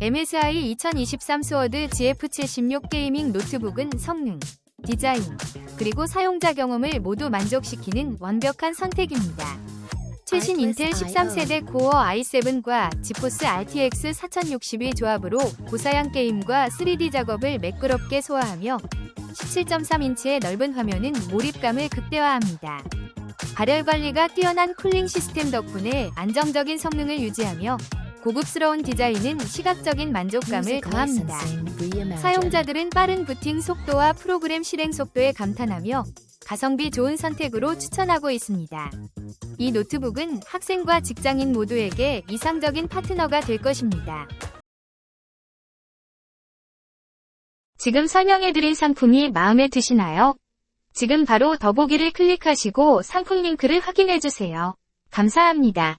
MSI 2023 스워드 GF76 게이밍 노트북은 성능, 디자인, 그리고 사용자 경험을 모두 만족시키는 완벽한 선택입니다. 최신 인텔 13세대 코어 i7과 지포스 RTX 4060의 조합으로 고사양 게임과 3D 작업을 매끄럽게 소화하며 17.3인치의 넓은 화면은 몰입감을 극대화합니다. 발열 관리가 뛰어난 쿨링 시스템 덕분에 안정적인 성능을 유지하며 고급스러운 디자인은 시각적인 만족감을 더합니다. 사용자들은 빠른 부팅 속도와 프로그램 실행 속도에 감탄하며 가성비 좋은 선택으로 추천하고 있습니다. 이 노트북은 학생과 직장인 모두에게 이상적인 파트너가 될 것입니다. 지금 설명해드린 상품이 마음에 드시나요? 지금 바로 더보기를 클릭하시고 상품 링크를 확인해주세요. 감사합니다.